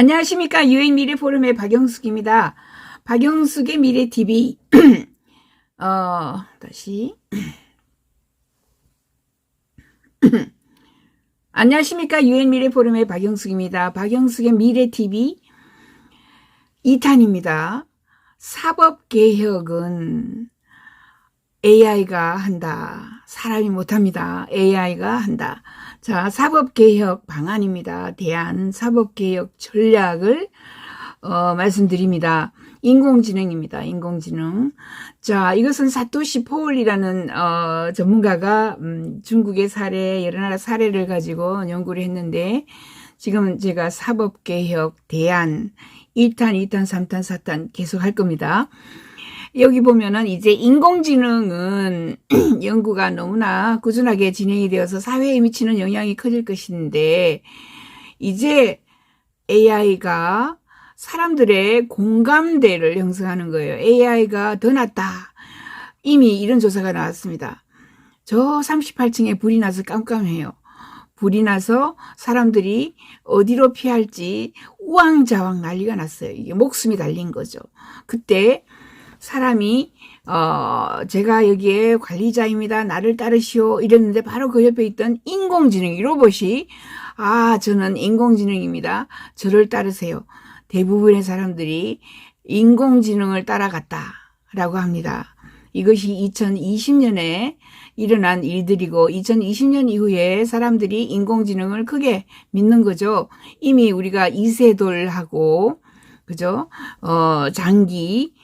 안녕하십니까. 유행 미래 포럼의 박영숙입니다. 박영숙의 미래 TV. 어, 다시. 안녕하십니까. 유행 미래 포럼의 박영숙입니다. 박영숙의 미래 TV 2탄입니다. 사법 개혁은 AI가 한다. 사람이 못합니다. AI가 한다. 자, 사법개혁 방안입니다. 대한 사법개혁 전략을 어, 말씀드립니다. 인공지능입니다. 인공지능. 자, 이것은 사토시 포울이라는 어, 전문가가 음, 중국의 사례, 여러 나라 사례를 가지고 연구를 했는데 지금 제가 사법개혁 대안 1탄, 2탄, 3탄, 4탄 계속 할 겁니다. 여기 보면은 이제 인공지능은 연구가 너무나 꾸준하게 진행이 되어서 사회에 미치는 영향이 커질 것인데 이제 AI가 사람들의 공감대를 형성하는 거예요. AI가 더 낫다. 이미 이런 조사가 나왔습니다. 저 38층에 불이 나서 깜깜해요. 불이 나서 사람들이 어디로 피할지 우왕좌왕 난리가 났어요. 이게 목숨이 달린 거죠. 그때 사람이 어 제가 여기에 관리자입니다. 나를 따르시오 이랬는데 바로 그 옆에 있던 인공지능 로봇이 아 저는 인공지능입니다. 저를 따르세요. 대부분의 사람들이 인공지능을 따라갔다라고 합니다. 이것이 2020년에 일어난 일들이고 2020년 이후에 사람들이 인공지능을 크게 믿는 거죠. 이미 우리가 이세돌하고 그죠? 어 장기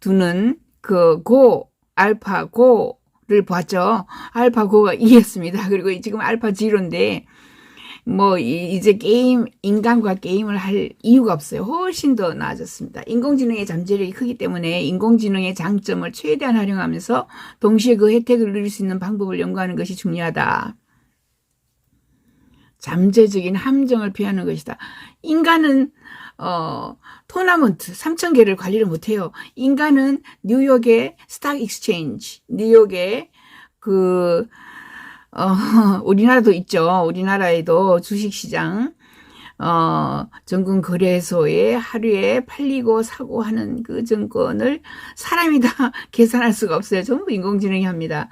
두는 그 고, 알파 고를 봤죠. 알파 고가 이겼습니다. 그리고 지금 알파 지로인데 뭐 이제 게임 인간과 게임을 할 이유가 없어요. 훨씬 더 나아졌습니다. 인공지능의 잠재력이 크기 때문에 인공지능의 장점을 최대한 활용하면서 동시에 그 혜택을 누릴 수 있는 방법을 연구하는 것이 중요하다. 잠재적인 함정을 피하는 것이다. 인간은 어, 토너먼트 3천 개를 관리를 못해요. 인간은 뉴욕의 스탁 익스체인지, 뉴욕의 그, 어, 우리나라도 있죠. 우리나라에도 주식시장, 어, 전국 거래소에 하루에 팔리고 사고 하는 그 정권을 사람이 다 계산할 수가 없어요. 전부 인공지능이 합니다.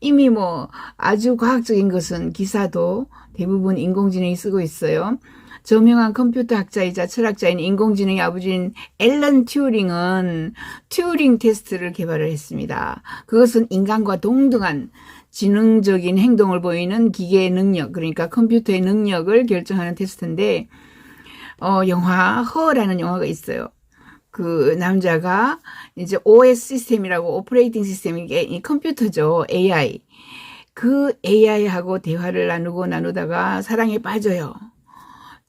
이미 뭐 아주 과학적인 것은 기사도 대부분 인공지능이 쓰고 있어요. 저명한 컴퓨터 학자이자 철학자인 인공지능의 아버지인 앨런 튜링은 튜링 테스트를 개발을 했습니다. 그것은 인간과 동등한 지능적인 행동을 보이는 기계의 능력, 그러니까 컴퓨터의 능력을 결정하는 테스트인데, 어, 영화, 허라는 영화가 있어요. 그 남자가 이제 OS 시스템이라고 오퍼레이팅 시스템, 이게 컴퓨터죠. AI. 그 AI하고 대화를 나누고 나누다가 사랑에 빠져요.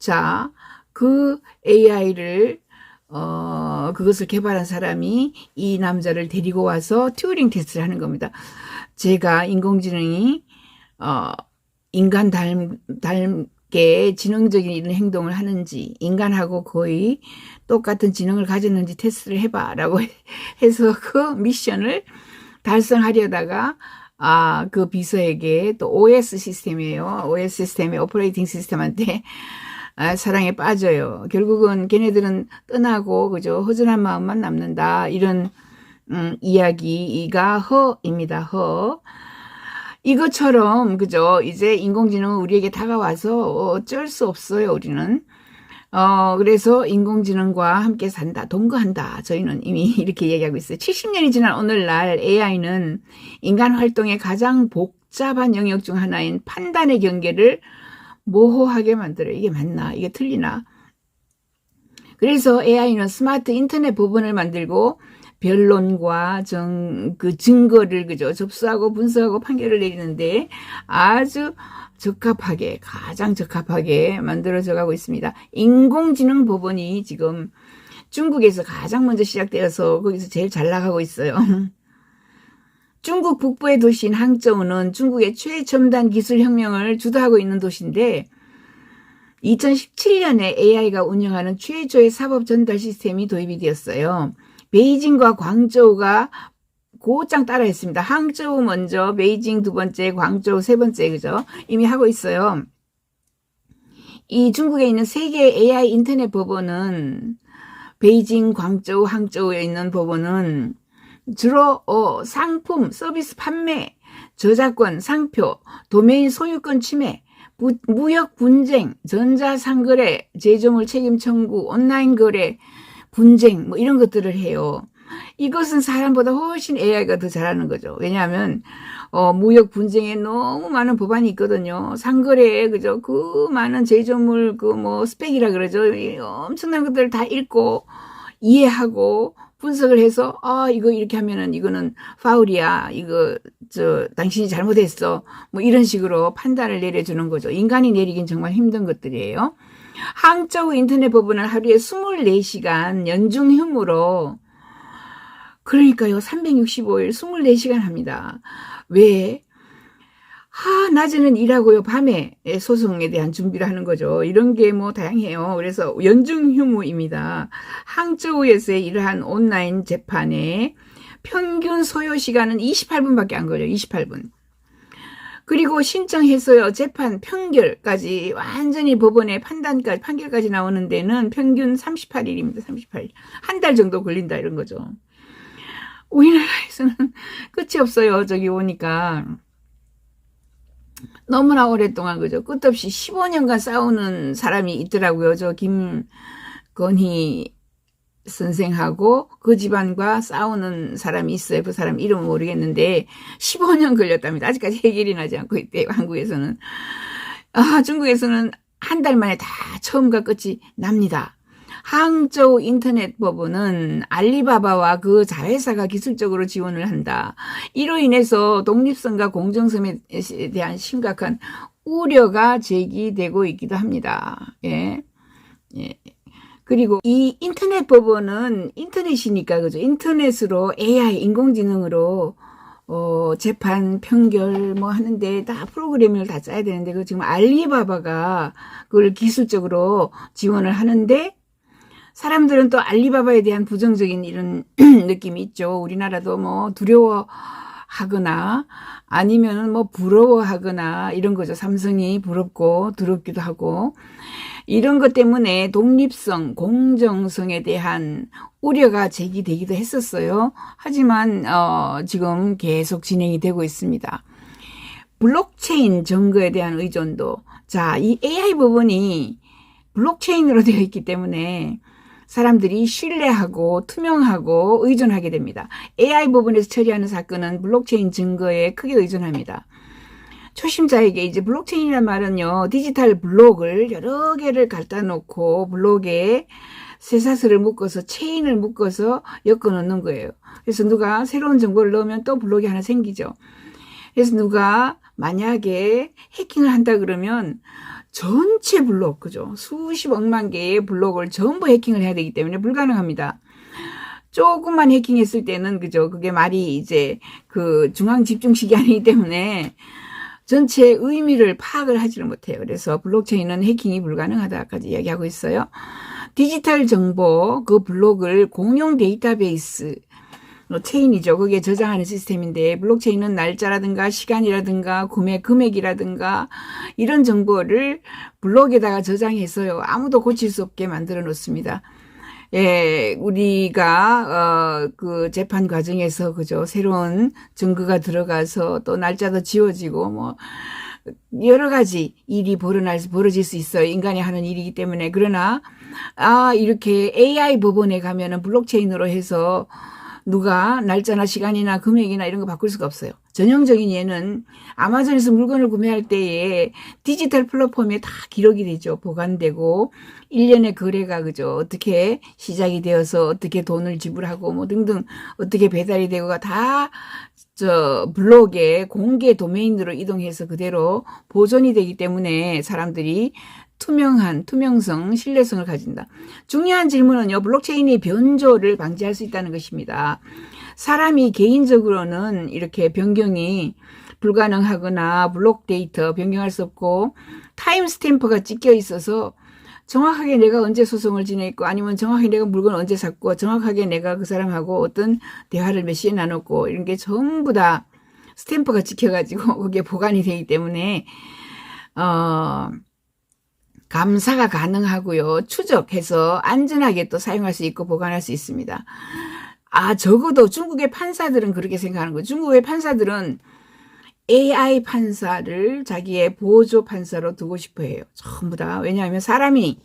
자, 그 AI를 어, 그것을 개발한 사람이 이 남자를 데리고 와서 튜링 테스트를 하는 겁니다. 제가 인공지능이, 어, 인간 닮, 닮게 지능적인 이런 행동을 하는지, 인간하고 거의 똑같은 지능을 가졌는지 테스트를 해봐. 라고 해서 그 미션을 달성하려다가, 아, 그 비서에게 또 OS 시스템이에요. OS 시스템의 오퍼레이팅 시스템한테 아, 사랑에 빠져요. 결국은 걔네들은 떠나고 그죠 허전한 마음만 남는다 이런 음, 이야기가 허입니다. 허. 이것처럼 그죠 이제 인공지능은 우리에게 다가와서 어쩔 수 없어요. 우리는 어, 그래서 인공지능과 함께 산다, 동거한다. 저희는 이미 이렇게 얘기하고 있어요. 70년이 지난 오늘날 AI는 인간 활동의 가장 복잡한 영역 중 하나인 판단의 경계를 모호하게 만들어요. 이게 맞나? 이게 틀리나? 그래서 AI는 스마트 인터넷 부분을 만들고 변론과 정, 그 증거를 그죠 접수하고 분석하고 판결을 내리는데 아주 적합하게 가장 적합하게 만들어져 가고 있습니다. 인공지능 법원이 지금 중국에서 가장 먼저 시작되어서 거기서 제일 잘 나가고 있어요. 중국 북부의 도시인 항저우는 중국의 최첨단 기술 혁명을 주도하고 있는 도시인데 2017년에 AI가 운영하는 최초의 사법 전달 시스템이 도입이 되었어요. 베이징과 광저우가 곧장 따라했습니다. 항저우 먼저, 베이징 두 번째, 광저우 세 번째, 그죠? 이미 하고 있어요. 이 중국에 있는 세계 AI 인터넷 법원은 베이징, 광저우, 항저우에 있는 법원은 주로 어, 상품, 서비스 판매, 저작권, 상표, 도메인 소유권 침해, 부, 무역 분쟁, 전자상거래, 제조물 책임 청구, 온라인 거래, 분쟁 뭐 이런 것들을 해요. 이것은 사람보다 훨씬 AI가 더 잘하는 거죠. 왜냐하면 어, 무역 분쟁에 너무 많은 법안이 있거든요. 상거래에 그죠? 그 많은 제조물 그 뭐 스펙이라 그러죠. 이 엄청난 것들을 다 읽고 이해하고 분석을 해서 아 이거 이렇게 하면은 이거는 파울이야. 이거 저 당신이 잘못했어. 뭐 이런 식으로 판단을 내려주는 거죠. 인간이 내리긴 정말 힘든 것들이에요. 항저우 인터넷 법원은 하루에 24시간 연중 휴무로 그러니까요. 365일 24시간 합니다. 왜? 하, 낮에는 일하고요. 밤에 소송에 대한 준비를 하는 거죠. 이런 게 뭐 다양해요. 그래서 연중 휴무입니다. 항저우에서의 이러한 온라인 재판에 평균 소요 시간은 28분밖에 안 걸려요. 28분. 그리고 신청해서요. 재판 평결까지 완전히 법원의 판단까지 판결까지 나오는 데는 평균 38일입니다. 38일. 한 달 정도 걸린다 이런 거죠. 우리나라에서는 끝이 없어요. 저기 오니까. 너무나 오랫동안 그죠. 끝없이 15년간 싸우는 사람이 있더라고요. 저 김건희 선생하고 그 집안과 싸우는 사람이 있어요. 그 사람 이름은 모르겠는데 15년 걸렸답니다. 아직까지 해결이 나지 않고 있대요. 한국에서는. 아, 중국에서는 한 달 만에 다 처음과 끝이 납니다. 항저우 인터넷 법원은 알리바바와 그 자회사가 기술적으로 지원을 한다. 이로 인해서 독립성과 공정성에 대한 심각한 우려가 제기되고 있기도 합니다. 예. 예. 그리고 이 인터넷 법원은 인터넷이니까 그죠. 인터넷으로 AI 인공지능으로 어, 재판, 평결, 뭐 하는데 다 프로그램을 다 짜야 되는데, 그 지금 알리바바가 그걸 기술적으로 지원을 하는데, 사람들은 또 알리바바에 대한 부정적인 이런 느낌이 있죠. 우리나라도 뭐 두려워 하거나 아니면은 뭐 부러워하거나 이런 거죠. 삼성이 부럽고 두렵기도 하고 이런 것 때문에 독립성, 공정성에 대한 우려가 제기되기도 했었어요. 하지만 어, 지금 계속 진행이 되고 있습니다. 블록체인 증거에 대한 의존도 자, 이 AI 부분이 블록체인으로 되어 있기 때문에 사람들이 신뢰하고 투명하고 의존하게 됩니다. AI 부분에서 처리하는 사건은 블록체인 증거에 크게 의존합니다. 초심자에게 이제 블록체인이란 말은요, 디지털 블록을 여러 개를 갖다 놓고 블록에 쇠사슬을 묶어서 체인을 묶어서 엮어 놓는 거예요. 그래서 누가 새로운 정보를 넣으면 또 블록이 하나 생기죠. 그래서 누가 만약에 해킹을 한다 그러면 전체 블록, 그죠? 수십억만 개의 블록을 전부 해킹을 해야 되기 때문에 불가능합니다. 조금만 해킹했을 때는, 그죠? 그게 말이 이제 그 중앙 집중식이 아니기 때문에 전체 의미를 파악을 하지를 못해요. 그래서 블록체인은 해킹이 불가능하다까지 이야기하고 있어요. 디지털 정보, 그 블록을 공용 데이터베이스, 뭐 체인이죠. 그게 저장하는 시스템인데 블록체인은 날짜라든가 시간이라든가 구매 금액이라든가 이런 정보를 블록에다가 저장해서요. 아무도 고칠 수 없게 만들어 놓습니다. 예, 우리가 어 그 재판 과정에서 그죠 새로운 증거가 들어가서 또 날짜도 지워지고 뭐 여러 가지 일이 벌어날 벌어질 수 있어요. 인간이 하는 일이기 때문에 그러나 아 이렇게 AI 법원에 가면은 블록체인으로 해서 누가 날짜나 시간이나 금액이나 이런 거 바꿀 수가 없어요. 전형적인 예는 아마존에서 물건을 구매할 때에 디지털 플랫폼에 다 기록이 되죠. 보관되고 1년의 거래가 그죠. 어떻게 시작이 되어서 어떻게 돈을 지불하고 뭐 등등 어떻게 배달이 되고가 다 저 블록에 공개 도메인으로 이동해서 그대로 보존이 되기 때문에 사람들이 투명한 투명성, 신뢰성을 가진다. 중요한 질문은요. 블록체인의 변조를 방지할 수 있다는 것입니다. 사람이 개인적으로는 이렇게 변경이 불가능하거나 블록 데이터 변경할 수 없고 타임 스탬프가 찍혀 있어서 정확하게 내가 언제 소송을 지냈고 아니면 정확하게 내가 물건을 언제 샀고 정확하게 내가 그 사람하고 어떤 대화를 몇 시에 나눴고 이런 게 전부 다 스탬프가 찍혀가지고 그게 보관이 되기 때문에 어 감사가 가능하고요. 추적해서 안전하게 또 사용할 수 있고 보관할 수 있습니다. 아, 적어도 중국의 판사들은 그렇게 생각하는 거예요. 중국의 판사들은 AI 판사를 자기의 보조 판사로 두고 싶어 해요. 전부 다. 왜냐하면 사람이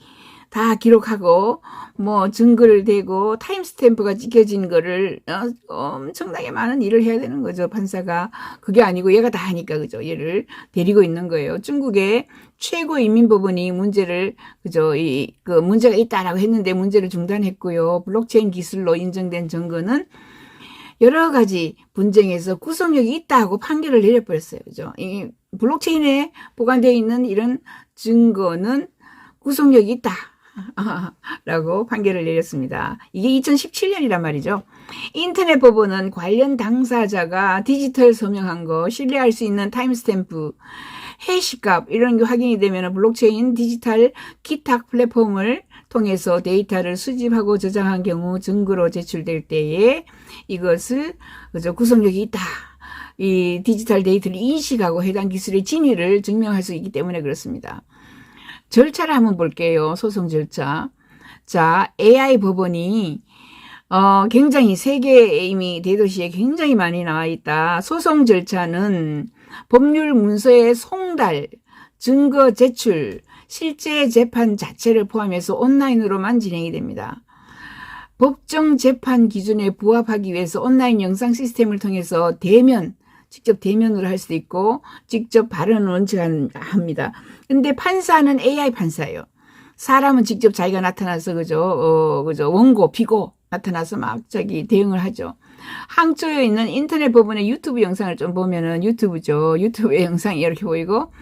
다 기록하고 뭐 증거를 대고 타임스탬프가 찍혀진 거를 어, 엄청나게 많은 일을 해야 되는 거죠 판사가. 그게 아니고 얘가 다 하니까 그죠? 얘를 데리고 있는 거예요. 중국의 최고 인민법원이 문제를 그죠? 이 그 문제가 있다라고 했는데 문제를 중단했고요. 블록체인 기술로 인정된 증거는 여러 가지 분쟁에서 구속력이 있다고 판결을 내려버렸어요. 그죠? 이 블록체인에 보관되어 있는 이런 증거는 구속력이 있다 라고 판결을 내렸습니다. 이게 2017년이란 말이죠. 인터넷 법원은 관련 당사자가 디지털 서명한 거 신뢰할 수 있는 타임스탬프 해시값 이런 게 확인이 되면 블록체인 디지털 기탁 플랫폼을 통해서 데이터를 수집하고 저장한 경우 증거로 제출될 때에 이것을 그저 구성력이 있다. 이 디지털 데이터를 인식하고 해당 기술의 진위를 증명할 수 있기 때문에 그렇습니다. 절차를 한번 볼게요. 소송 절차. 자, AI 법원이 어, 굉장히 세계에 이미 대도시에 굉장히 많이 나와 있다. 소송 절차는 법률 문서의 송달, 증거 제출, 실제 재판 자체를 포함해서 온라인으로만 진행이 됩니다. 법정 재판 기준에 부합하기 위해서 온라인 영상 시스템을 통해서 대면, 직접 대면으로 할 수도 있고 직접 발언을 원칙 합니다. 근데 판사는 AI 판사예요. 사람은 직접 자기가 나타나서 그죠, 어, 그죠, 원고, 비고 나타나서 막 저기 대응을 하죠. 항저에 있는 인터넷 법원의 유튜브 영상을 좀 보면은 유튜브죠. 유튜브의 영상이 이렇게 보이고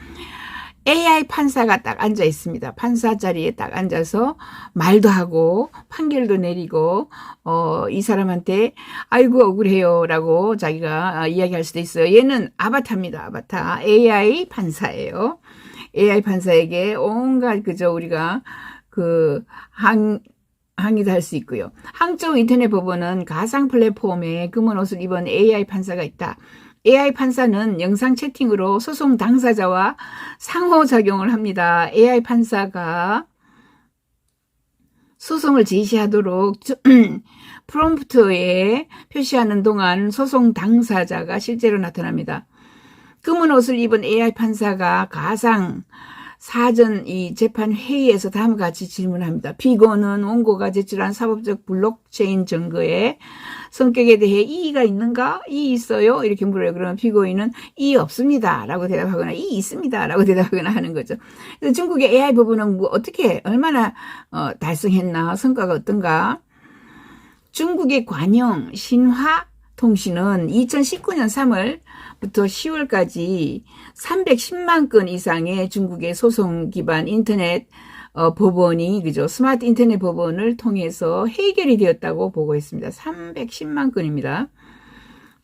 AI 판사가 딱 앉아 있습니다. 판사 자리에 딱 앉아서 말도 하고 판결도 내리고 어, 이 사람한테 아이고 억울해요라고 자기가 아, 이야기할 수도 있어요. 얘는 아바타입니다. 아바타 AI 판사예요. AI 판사에게 온갖 그저 우리가 그 항, 항의도 할 수 있고요. 항저우 인터넷 법원은 가상 플랫폼에 금은 옷을 입은 AI 판사가 있다. AI 판사는 영상 채팅으로 소송 당사자와 상호작용을 합니다. AI 판사가 소송을 제시하도록 프롬프트에 표시하는 동안 소송 당사자가 실제로 나타납니다. 검은 옷을 입은 AI 판사가 가상 사전 이 재판 회의에서 다음과 같이 질문합니다. 피고는 원고가 제출한 사법적 블록체인 증거에 성격에 대해 이의가 있는가? 이의 있어요? 이렇게 물어요. 그러면 피고인은 이의 없습니다. 라고 대답하거나 이의 있습니다. 라고 대답하거나 하는 거죠. 그래서 중국의 AI 부분은 뭐 어떻게, 얼마나 어, 달성했나? 성과가 어떤가? 중국의 관영, 신화, 통신은 2019년 3월 부터 10월까지 310만 건 이상의 중국의 소송 기반 인터넷 어, 법원이 그죠 스마트 인터넷 법원을 통해서 해결이 되었다고 보고 있습니다. 310만 건입니다.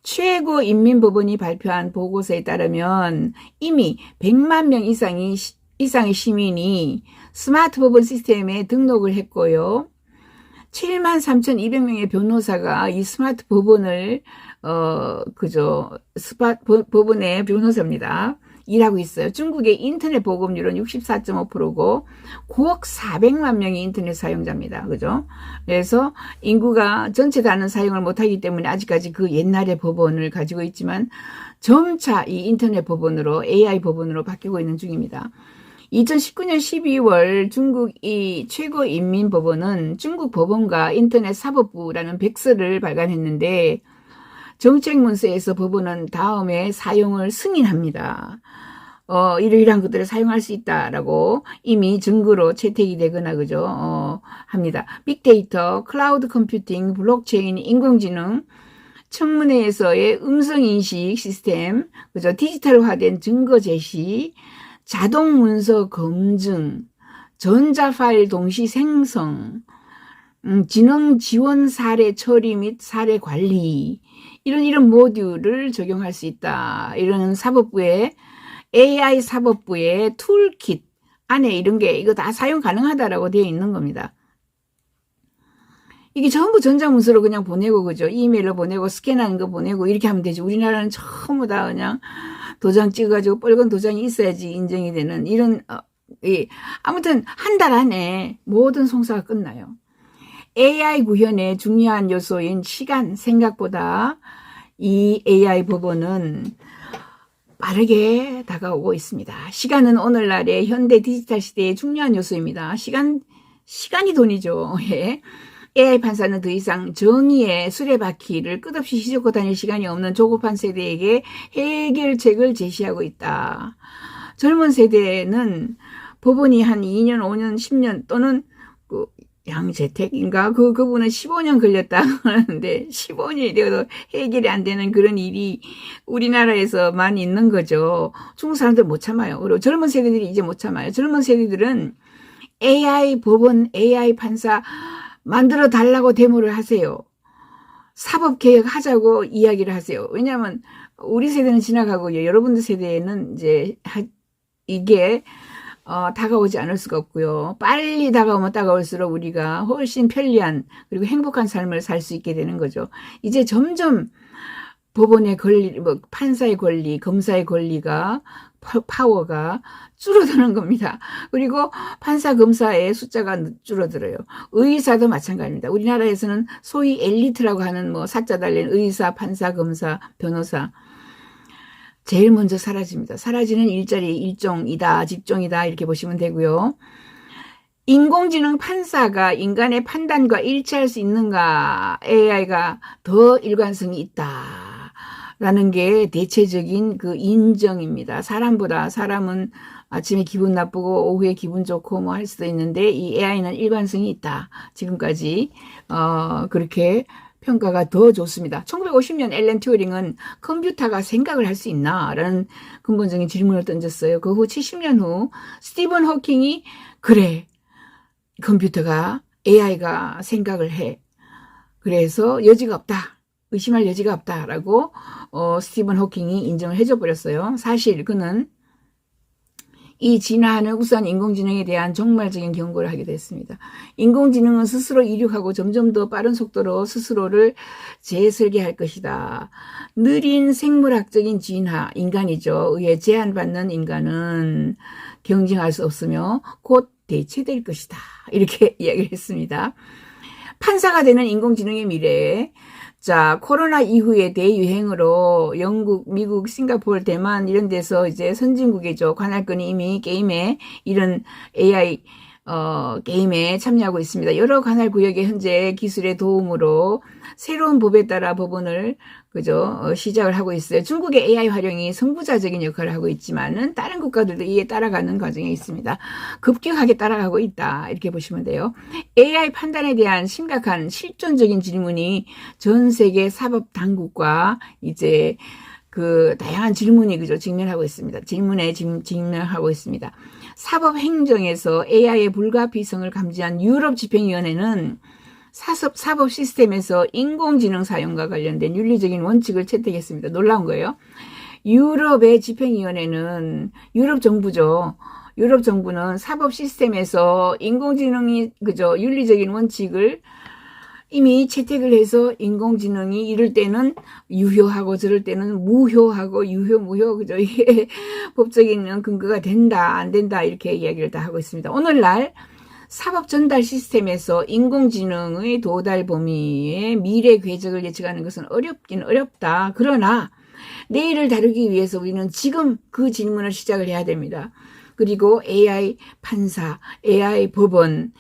최고 인민법원이 발표한 보고서에 따르면 이미 100만 명 이상이 이상의 시민이 스마트 법원 시스템에 등록을 했고요. 7만 3,200명의 변호사가 이 스마트 법원을 어 그죠 스파 법원의 변호사입니다. 일하고 있어요. 중국의 인터넷 보급률은 64.5%고 9억 400만 명이 인터넷 사용자입니다. 그죠? 그래서 인구가 전체 다는 사용을 못하기 때문에 아직까지 그 옛날의 법원을 가지고 있지만 점차 이 인터넷 법원으로 AI 법원으로 바뀌고 있는 중입니다. 2019년 12월 중국 이 최고인민법원은 중국 법원과 인터넷 사법부라는 백서를 발간했는데 정책문서에서 법원은 다음에 사용을 승인합니다. 어, 이러이러한 것들을 사용할 수 있다라고 이미 증거로 채택이 되거나 그죠 어, 합니다. 빅데이터, 클라우드 컴퓨팅, 블록체인, 인공지능, 청문회에서의 음성 인식 시스템, 그죠 디지털화된 증거 제시, 자동 문서 검증, 전자 파일 동시 생성, 음, 지능 지원 사례 처리 및 사례 관리 이런 이런 모듈을 적용할 수 있다. 이런 사법부의 AI 사법부의 툴킷 안에 이런 게 이거 다 사용 가능하다라고 되어 있는 겁니다. 이게 전부 전자문서로 그냥 보내고 그죠? 이메일로 보내고 스캔하는 거 보내고 이렇게 하면 되지. 우리나라는 전부 다 그냥 도장 찍어가지고 빨간 도장이 있어야지 인정이 되는 이런 어, 예. 아무튼 한 달 안에 모든 송사가 끝나요. AI 구현의 중요한 요소인 시간 생각보다 이 AI 법원은 빠르게 다가오고 있습니다. 시간은 오늘날의 현대 디지털 시대의 중요한 요소입니다. 시간, 시간이 돈이죠. 예. AI 판사는 더 이상 정의의 수레바퀴를 끝없이 휘젓고 다닐 시간이 없는 조급한 세대에게 해결책을 제시하고 있다. 젊은 세대는 법원이 한 2년, 5년, 10년 또는 그 양재택인가? 그, 그분은 15년 걸렸다 하는데 15년이 되어도 해결이 안 되는 그런 일이 우리나라에서만 있는 거죠. 중국 사람들 못 참아요. 그리고 젊은 세대들이 이제 못 참아요. 젊은 세대들은 AI 법원, AI 판사 만들어 달라고 데모를 하세요. 사법 개혁 하자고 이야기를 하세요. 왜냐하면 우리 세대는 지나가고요. 여러분들 세대에는 이제 하, 이게 어, 다가오지 않을 수가 없고요. 빨리 다가오면 다가올수록 우리가 훨씬 편리한 그리고 행복한 삶을 살 수 있게 되는 거죠. 이제 점점 법원의 권리, 뭐 판사의 권리, 검사의 권리가 파워가 줄어드는 겁니다. 그리고 판사, 검사의 숫자가 줄어들어요. 의사도 마찬가지입니다. 우리나라에서는 소위 엘리트라고 하는 뭐 사자 달린 의사, 판사, 검사, 변호사 제일 먼저 사라집니다. 사라지는 일자리 일종이다, 직종이다 이렇게 보시면 되고요. 인공지능 판사가 인간의 판단과 일치할 수 있는가? AI가 더 일관성이 있다. 라는 게 대체적인 그 인정입니다. 사람보다 사람은 아침에 기분 나쁘고 오후에 기분 좋고 뭐 할 수도 있는데 이 AI는 일관성이 있다. 지금까지 어 그렇게 평가가 더 좋습니다. 1950년 앨런 튜어링은 컴퓨터가 생각을 할 수 있나? 라는 근본적인 질문을 던졌어요. 그 후 70년 후 스티븐 호킹이 그래. 컴퓨터가 AI가 생각을 해. 그래서 여지가 없다. 의심할 여지가 없다라고 어, 스티븐 호킹이 인정을 해줘 버렸어요. 사실 그는 이 진화는 우선 인공지능에 대한 종말적인 경고를 하게 됐습니다. 인공지능은 스스로 이륙하고 점점 더 빠른 속도로 스스로를 재설계할 것이다. 느린 생물학적인 진화, 인간이죠. 의해 제한받는 인간은 경쟁할 수 없으며 곧 대체될 것이다. 이렇게 이야기를 했습니다. 판사가 되는 인공지능의 미래에 자, 코로나 이후에 대유행으로 영국, 미국, 싱가포르, 대만 이런 데서 이제 선진국이죠. 관할권이 이미 게임에 이런 AI 어, 게임에 참여하고 있습니다. 여러 관할 구역의 현재 기술의 도움으로 새로운 법에 따라 법원을 그죠 어, 시작을 하고 있어요. 중국의 AI 활용이 선구자적인 역할을 하고 있지만은 다른 국가들도 이에 따라가는 과정에 있습니다. 급격하게 따라가고 있다 이렇게 보시면 돼요. AI 판단에 대한 심각한 실존적인 질문이 전 세계 사법 당국과 이제 그 다양한 질문이 그죠 직면하고 있습니다. 질문에 직면하고 있습니다. 사법 행정에서 AI의 불가피성을 감지한 유럽 집행위원회는 사법, 사법 시스템에서 인공지능 사용과 관련된 윤리적인 원칙을 채택했습니다. 놀라운 거예요. 유럽의 집행위원회는 유럽 정부죠. 유럽 정부는 사법 시스템에서 인공지능이 그저 윤리적인 원칙을 이미 채택을 해서 인공지능이 이럴 때는 유효하고 저럴 때는 무효하고 유효 무효 그죠 이게 법적인 근거가 된다 안 된다 이렇게 이야기를 다 하고 있습니다. 오늘날 사법 전달 시스템에서 인공지능의 도달 범위의 미래 궤적을 예측하는 것은 어렵긴 어렵다. 그러나 내일을 다루기 위해서 우리는 지금 그 질문을 시작을 해야 됩니다. 그리고 AI 판사, AI 법원,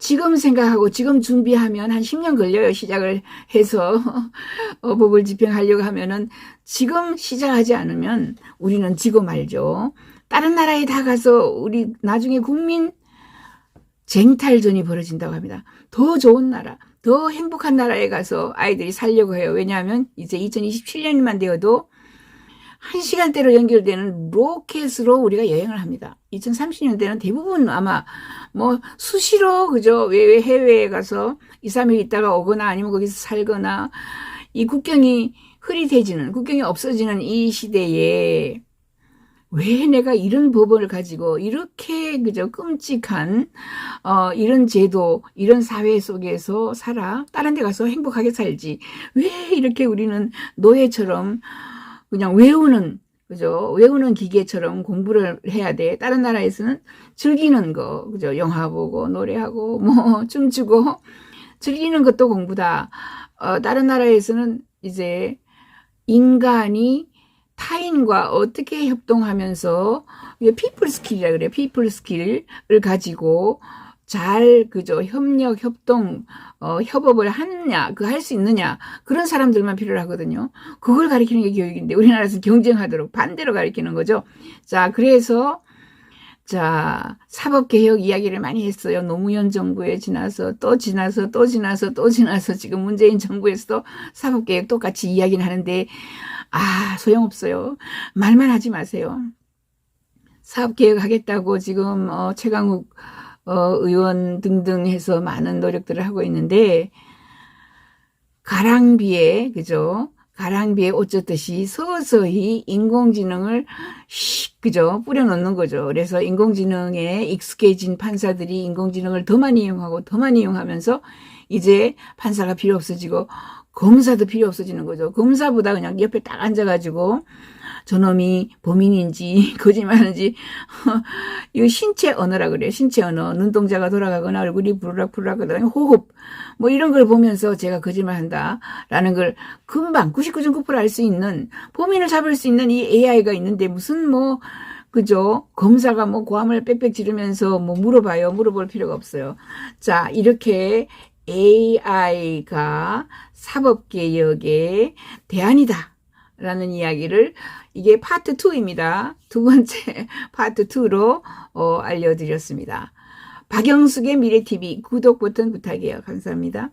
지금 생각하고 지금 준비하면 한 10년 걸려요. 시작을 해서 어, 법을 집행하려고 하면은 지금 시작하지 않으면 우리는 지고 말죠. 다른 나라에 다 가서 우리 나중에 국민 쟁탈전이 벌어진다고 합니다. 더 좋은 나라, 더 행복한 나라에 가서 아이들이 살려고 해요. 왜냐하면 이제 2027년만 되어도 한 시간대로 연결되는 로켓으로 우리가 여행을 합니다. 2030년대는 대부분 아마 뭐 수시로 그죠 외외 해외에 가서 2, 3일 있다가 오거나 아니면 거기서 살거나 이 국경이 흐릿해지는 국경이 없어지는 이 시대에 왜 내가 이런 법을 가지고 이렇게 그저 끔찍한 어 이런 제도 이런 사회 속에서 살아 다른 데 가서 행복하게 살지 왜 이렇게 우리는 노예처럼 그냥 외우는 그죠? 외우는 기계처럼 공부를 해야 돼. 다른 나라에서는 즐기는 거, 그죠? 영화 보고, 노래하고, 뭐, 춤추고, 즐기는 것도 공부다. 어, 다른 나라에서는 이제 인간이 타인과 어떻게 협동하면서 이게 피플 스킬이라 그래요. 피플 스킬을 가지고 잘 그죠 협력 협동 어, 협업을 하느냐 그 할 수 있느냐 그런 사람들만 필요로 하거든요. 그걸 가리키는 게 교육인데 우리나라에서 경쟁하도록 반대로 가리키는 거죠. 자 그래서 자 사법개혁 이야기를 많이 했어요. 노무현 정부에 지나서 또 지나서 또 지나서 또 지나서 지금 문재인 정부에서도 사법개혁 똑같이 이야기는 하는데 아 소용없어요. 말만 하지 마세요. 사업개혁 하겠다고 지금 어, 최강욱 어, 의원 등등 해서 많은 노력들을 하고 있는데 가랑비에 그죠? 가랑비에 옷 젖듯이 서서히 인공지능을 씩 그죠? 뿌려놓는 거죠. 그래서 인공지능에 익숙해진 판사들이 인공지능을 더 많이 이용하고 더 많이 이용하면서 이제 판사가 필요 없어지고 검사도 필요 없어지는 거죠. 검사보다 그냥 옆에 딱 앉아가지고 저놈이 범인인지 거짓말인지 이 신체 언어라 그래요. 신체 언어. 눈동자가 돌아가거나 얼굴이 부르락부르락 하거나 호흡 뭐 이런 걸 보면서 제가 거짓말한다라는 걸 금방 99.9%알 수 있는 범인을 잡을 수 있는 이 AI가 있는데 무슨 뭐 그죠? 검사가 뭐 고함을 빽빽 지르면서 뭐 물어봐요. 물어볼 필요가 없어요. 자, 이렇게 AI가 사법개혁의 대안이다. 라는 이야기를 이게 파트 2입니다. 두 번째 파트 2로 어, 알려드렸습니다. 박영숙의 미래TV 구독 버튼 부탁해요. 감사합니다.